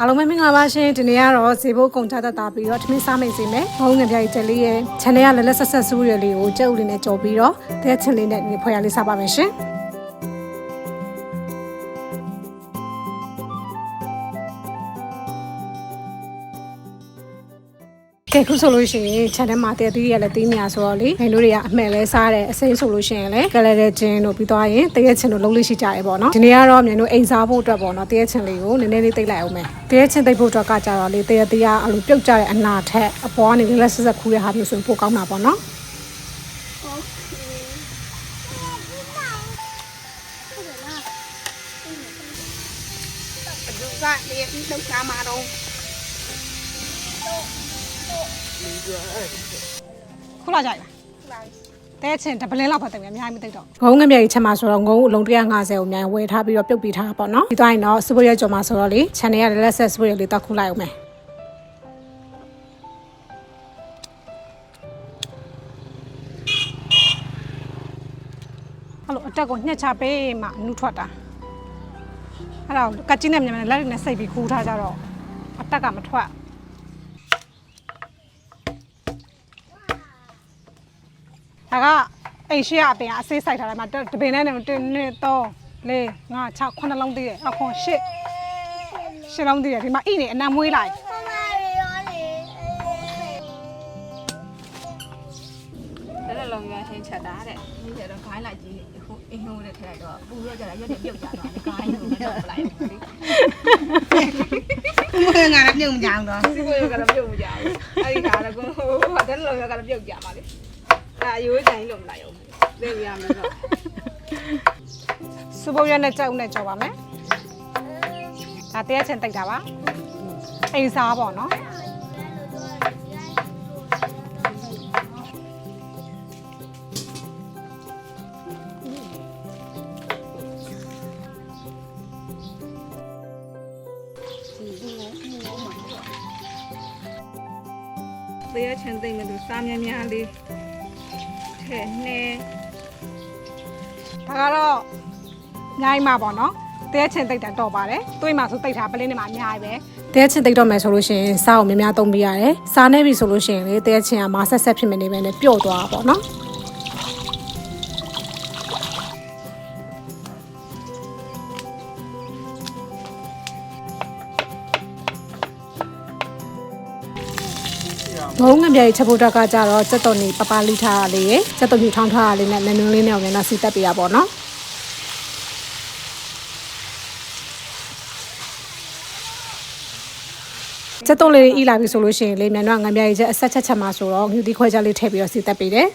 အားလုံးပဲမင်္ဂလာပါရှင်ဒီနေ့ကတော့ဇေဘိုးကုန်ကြတတ်တာပြီးတော့ထမင်းစားမိတ်စီမယ်ဘုံငပြိုင်ချက်လေးရဲ့ channel ကလည်းလက်ဆက်ဆက်ဆူးရလေးကိုကြက်ဥလေးနဲ့ကြော်ပြီးတော့တဲ့ချင်းလေးနဲ့ဒီဖွဲ့ရလေးစားပါမယ်ရှင် ကဲခုဆိုလို့ရှိရင် channel မှာတည့်တည်းရလည်းတင်းညာဆိုတော့လေခင်တို့တွေကအမှန်လဲစားတယ်အစိမ်းဆိုလို့ရှိရင်လည်းကလတဲ့ချင်းတို့ပြီးသွားရင်တည့်ရချင်းတို့လုံးလေးရှိကြရဲပေါ့နော်ဒီနေ့ကတော့မြန်တို့အိမ်စားဖို့အတွက်ပေါ့နော်တည့်ရချင်းလေးကိုနည်းနည်းလေးတိတ်လိုက်အောင်မယ်တည့်ရချင်းတိတ်ဖို့အတွက်ကကြတော့လေတည့်ရတရားအဲ့လိုပြုတ်ကြတဲ့အနာထက်အပေါ်ကနေလက်ဆက်ဆက်ခူးတဲ့ဟာမျိုးဆိုရင်ပိုကောင်းတာပေါ့နော်လူကလေဒုက္ခမှာတော့ ခုလာကြရတဲ့ချင်းတပလင်းလောက်ဖတ်တယ်များအများကြီးမသိတော့ငုံငမြရဲ့ချက်မှာဆိုတော့ငုံအလုံး150ကိုအများဝယ်ထားပြီးတော့ပြုတ်ပြီးထားပါတော့ပြီးသွားရင်တော့စပရကြော်မှာဆိုတော့လေ channel ရလက်ဆက်စပရလေးတောက်ခုလိုက်အောင်မယ်အဲ့လိုအတက်ကိုညှက်ချပေးမှနုထွက်တာအဲ့ဒါကိုကတ်ကြီးနဲ့မြန်မြန်လက်နဲ့စိတ်ပြီးခူးထားကြတော့အတက်ကမထွက် ဒါကအိမ်ရှိရအပင်ကအဆေးဆိုင်ထားတယ်မှာတတပင်နဲ့1 2 3 4 5 6 9လုံးတည်တယ်အခု8 8လုံးတည်တယ်ဒီမှာအိနေအနံမွေးလိုက်လည်းလုံးရွှချင်းချက်တာတဲ့ဒီကျတော့ခိုင်းလိုက်ကြည့်ဟိုအင်းဟိုတဲ့ထဲလိုက်တော့ပူတော့ကြတာရွက်တဲ့ပြုတ်ကြတော့ခိုင်းလို့မတော့ပလိုက်ဘူးလေမင်းငါလည်းပြုတ်မကြအောင်တော့စီကိုရကတော့ပြုတ်မကြဘူးအဲ့ဒီကလည်းကိုဟိုတဲ့လုံးရွက်ကတော့ပြုတ်ကြပါလေ ဒါရိုးတိုင်းလို့မလိုက်အောင်သိရမယ်တော့စပုတ်ရက်နဲ့ကြောက်နဲ့ကြော်ပါမယ်ဒါတရားချင်းတိတ်တာပါအိမ်စားပေါ့နော်သေရချင်းသိမ့်မယ်လို့စားများများလေး ထဲနဲ့ဒါကတော့ညာအိမ်မှာပေါ့နော်တရားချင်းတိတ်တာတော့ပါတယ်တွေးမှာဆိုတိတ်တာပလင်းနေမှာအများကြီးပဲတရားချင်းတိတ်တော့မယ်ဆိုလို့ရှိရင်စားကိုများများသုံးပြရတယ်စားနေပြီဆိုလို့ရှိရင်လေတရားချင်းကမဆက်ဆက်ဖြစ်မနေပဲနဲ့ပျော့သွားတာပေါ့နော် ငုံငပြရဲ့ချက်ဖို့တက်ကကြတော့စက်တော်နေပပလိထားရလေးရယ်စက်တော်ညထောင်းထားရလေးနဲ့နန်းနန်းလေးနဲ့အောင်လည်းစီတက်ပြရပါတော့နော်စက်တော်လေးဤလာပြီဆိုလို့ရှိရင်လေမြန်တော့ငပြရဲ့ချက်အဆက်ချက်ချက်မှာဆိုတော့ငူတီခွဲချက်လေးထည့်ပြီးတော့စီတက်ပေးတယ်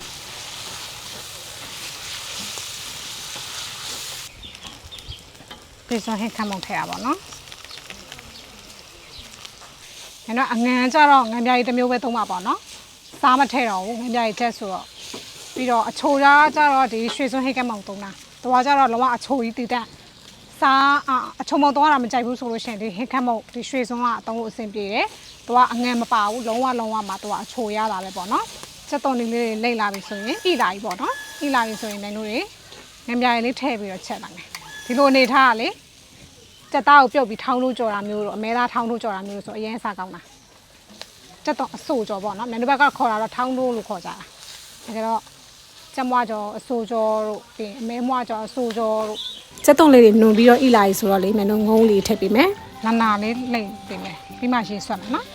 ပြေစွန်ဟစ်ခမောင်ထည့်ရပါတော့ နော်။အဲ့တော့အငန်ကြတော့ငံပြားကြီးတစ်မျိုးပဲသုံးပါပေါ့နော်။စားမထည့်တော့ဘူးငံပြားကြီးချက်ဆိုတော့ပြီးတော့အချိုသားကြတော့ဒီရွှေစွန်းဟိတ်ကမောင်သုံးတာ။သွားကြတော့လုံးဝအချိုကြီးတည်တတ်။စားအအချုံမောင်သုံးရတာမကြိုက်ဘူးဆိုလို့ရှိရင်ဒီဟိတ်ကမောင်ဒီရွှေစွန်းကအသုံးလို့အဆင်ပြေတယ်။သူကအငန်မပါဘူးလုံးဝလုံးဝမှသူကအချိုရတာပဲပေါ့နော်။ချက်တော်နေလေးတွေလိမ့်လာပြီဆိုရင်ဣလာကြီးပေါ့နော်။ဣလာကြီးဆိုရင်လည်းတို့တွေငံပြားကြီးလေးထည့်ပြီးတော့ချက်လိုက်မယ်။ဒီလိုအနေထားကလေ ကြက်သားကိုပြုတ်ပြီးထောင်းလို့ကြော်တာမျိုးတော့အမဲသားထောင်းလို့ကြော်တာမျိုးဆိုအရင်စားကောင်းတာကျက်တော့အဆိုကြော်ပေါ့နော်မြန်တို့ဘက်ကခေါ်တာတော့ထောင်းလို့လို့ခေါ်ကြတာဒါကြတော့ကျက်မွားကြော်အဆိုကြော်တို့ပြီးရင်အမဲမွားကြော်အဆိုကြော်တို့ကျက်တုံးလေးတွေနုံပြီးတော့ဣလာကြီးဆိုတော့လေမြန်တို့ငုံလေးထည့်ပေးမယ်နာနာလေးလိမ့်ပေးမယ်ပြီးမှရှင်းဆွတ်မယ်နော်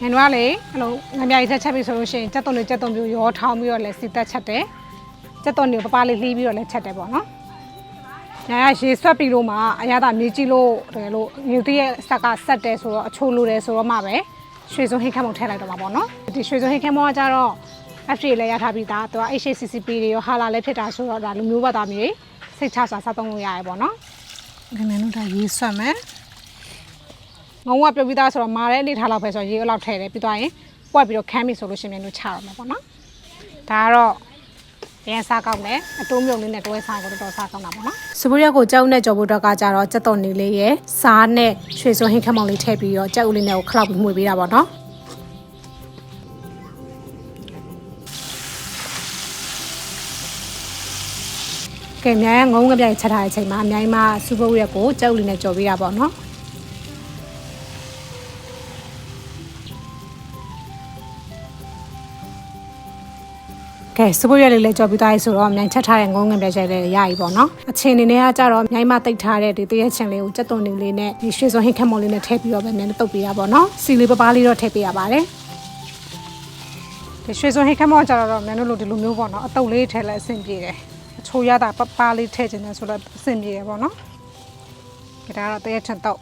မြန်တို့ကလေအဲ့လိုငမြကြီးချက်ချက်ပြီးဆိုလို့ရှိရင်ကျက်တုံးလေးကျက်တုံးပြူရောထောင်းပြီးတော့လဲစီတက်ချက်တယ်ကျက်တုံးလေးကိုပပလေးလှီးပြီးတော့လဲချက်တယ်ပေါ့နော် ညာရရေဆွတ်ပြီးလို့မှအရသာမြေကြီးလို့တယ်လို့မြူတီးရဲ့ဆက်ကဆက်တယ်ဆိုတော့အချိုးလိုတယ်ဆိုတော့မှပဲရွှေစုံဟိတ်ခမ်းမုံထည့်လိုက်တော့မှာပေါ့နော်ဒီရွှေစုံဟိတ်ခမ်းမုံကကြတော့ FD လည်းရထားပြီးသားသူက HACCP တွေရောဟာလာလည်းဖြစ်တာဆိုတော့ဒါလူမျိုးဘာသာမျိုးတွေစိတ်ချစွာစားသုံးလို့ရရပေါ့နော်ငမင်းတို့ဒါရေးဆွတ်မယ်ငုံကပြုတ်ပြီးသားဆိုတော့မာတဲ့အနေထားလောက်ပဲဆိုတော့ရေအလောက်ထည့်တယ်ပြီးသွားရင်ပွက်ပြီးတော့ခမ်းပြီဆိုလို့ရှိရင်မျိုးချတော့မှာပေါ့နော်ဒါကတော့ ရန်စားကောင်းတယ်အတိုးမြုံလေးနဲ့တွဲစားကိုတော်တော်စားကောင်းတာပေါ့နော်စပူရက်ကိုကြောက်နဲ့ကြော်ဖို့တော့ကကြတော့စက်တော်နေလေးရယ်စားနဲ့ရွှေစုံဟင်းခမောင်လေးထည့်ပြီးတော့ကြောက်ဦးလေးနဲ့ကိုခလောက်ပြီးမှုပေးတာပေါ့နော်ကဲမြန်ငုံငပြိုင်ချက်ထားတဲ့အချိန်မှာအများကြီးမှစူပူရက်ကိုကြောက်ဦးလေးနဲ့ကြော်ပေးတာပေါ့နော် ကဲစပွေးရလေးလည်းကြော်ပြီးသားရေးဆိုတော့မြိုင်ချက်ထားတဲ့ငုံငင်ပြရိုက်လေးရပြီပေါ့နော်အချင်းအနေနဲ့ကကြတော့မြိုင်မတိတ်ထားတဲ့ဒီတရက်ချင်လေးကိုစက်သွန်နေလေးနဲ့ဒီရွှေစုံဟင်းခက်မုံလေးနဲ့ထည့်ပြီးတော့ပဲမြန်တုတ်ပေးရပါတော့စီလေးပပားလေးတော့ထည့်ပေးရပါတယ်ဒီရွှေစုံဟင်းခက်မုံကြတော့မြန်တို့လိုဒီလိုမျိုးပေါ့နော်အတုပ်လေးထည့်လိုက်အဆင်ပြေတယ်အချိုရတာပပားလေးထည့်ခြင်းနဲ့ဆိုတော့အဆင်ပြေတယ်ပေါ့နော်ဒါကတော့တရက်ချင်တော့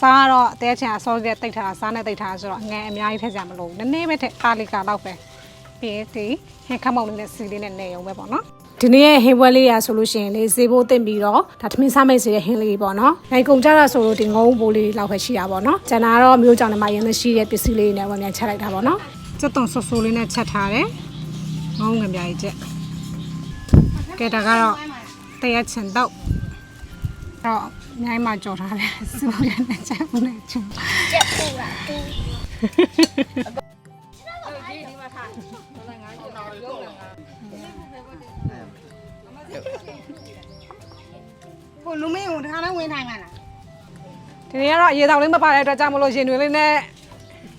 စားတော့တရက်ချင်အစောကြီးတိတ်ထားတာစားနဲ့တိတ်ထားဆိုတော့အငယ်အများကြီးထည့်ကြမလို့နည်းနည်းပဲထည့်အားလေးကတော့ပဲ ပြီးဒီဟင်ခမောင်လေးနဲ့စီလေးနဲ့နေအောင်ပဲပေါ့နော်ဒီနေ့ရဲ့ဟင်းပွဲလေးရဆိုလို့ရှိရင်လေဈေးဖို့တင်ပြီးတော့ဒါသမင်းစားမိတ်စီရဲ့ဟင်းလေးပေါ့နော်။နိုင်ကုန်ကြတာဆိုလို့ဒီငုံဘိုးလေးလောက်ပဲရှိတာပေါ့နော်။ကျန်တာတော့မျိုးကြောင်ထဲမှာရင်းမရှိတဲ့ပစ္စည်းလေးတွေနဲ့ဝင်မြန်ချက်လိုက်တာပေါ့နော်။စက်တုံဆူဆူလေးနဲ့ချက်ထားတယ်။ငုံငပြားကြီးချက်။ကဲဒါကတော့တရက်ချင်တော့တော့အများကြီးမှကြော်ထားတယ်စူရနဲ့ချက်မနဲ့ချုံကျက်ပူပါ ကိုလူမင်းကိုတခါလဲဝင်ထိုင်မှာလားဒီနေ့ကတော့အရေးတော်လေးမပါတဲ့အတွက်ကြောင့်မလို့ရင်တွေလေးနဲ့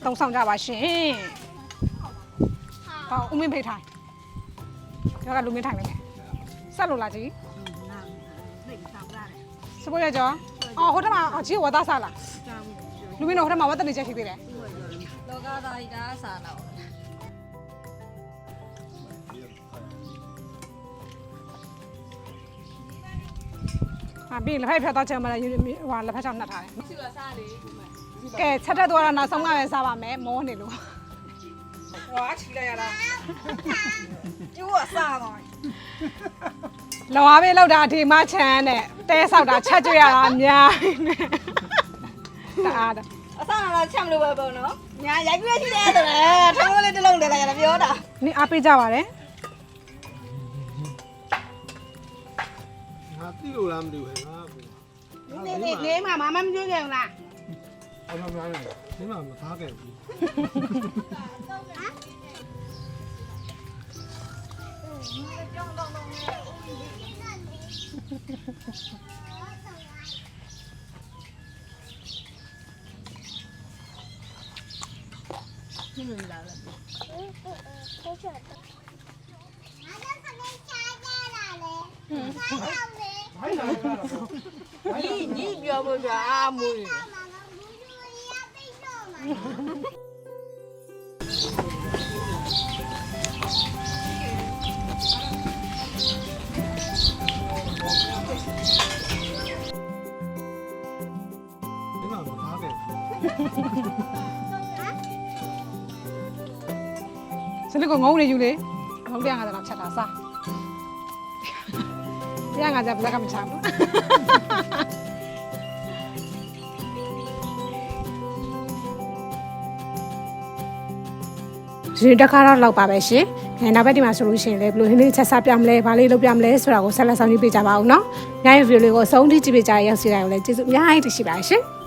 တုံးဆောင်ကြပါရှင်။ဟောဦးမင်းဖိတ်ထိုင်။ကျောကလူမင်းထိုင်လိုက်မယ်။ဆက်လို့လားကြီးနားသိဆောင်လာတယ်။စပွေးရကျော်။အော်ဟိုထက်မှာအကြီးဝတ်သားစားလားကြောင်း။လူမင်းတို့ဟိုထက်မှာဝတ်တနေချက်ရှိသေးတယ်လောကသားဤဒါစာတော့။ ဟာပြီးလက်ဖက်ဖြတ်တော့ချက်မှလည်းဟိုလက်ဖက်ချောင်းနှက်ထားတယ်။စီကစားလေ။ကဲချက်တက်သွားတော့နောက်ဆုံးကပဲစားပါမယ်မောနေလို့ဟွာချီလိုက်ရတာကျိုးကစားတော့။လောအားပေးလောက်တာဒီမချမ်းနဲ့တဲဆောက်တာချက်ကြွရတာအများကြီးနဲ့။တအားတော့အစားတော့ချက်မလို့ပဲပေါ့နော်ညာရိုက်ပြည့်ရှိတယ်ဆိုတော့ထုံးလေးတစ်လုံးတည်းလိုက်ရတာပြောတာနင်အားပေးကြပါလေငါ သိလို့လားမသိဘူးဟဲ့ငါနေနေနေမှာမမမကျွေးခဲ့ဘူးလားအမှန်များတယ်ဒီမှာမသားခဲ့ဘူး ညီညီပြောဖို့ပြအာမူးဒီမှာမသားခဲ့ဘူးစနစ်ကငုံနေယူလေငုံပြန်ကလည်းချက်တာစား ပြန်ကကြပါကမချဘူးဒီနေ့တစ်ခါတော့လောက်ပါပဲရှင်။အဲနောက်ဘက်ဒီမှာဆိုလို့ရှိရင်လည်းဘယ်လိုဟင်းလေးချက်စားပြမလဲ၊ဘာလေးလုပ်ပြမလဲဆိုတာကိုဆက်လက်ဆောင်ကြည့်ပေးကြပါဦးနော်။ညရဲ့ဗီဒီယိုလေးကိုအဆုံးထိကြည့်ပေးကြရရောက်စီတိုင်းကိုလည်းကျေးဇူးအများကြီးတင်ရှိပါရှင်။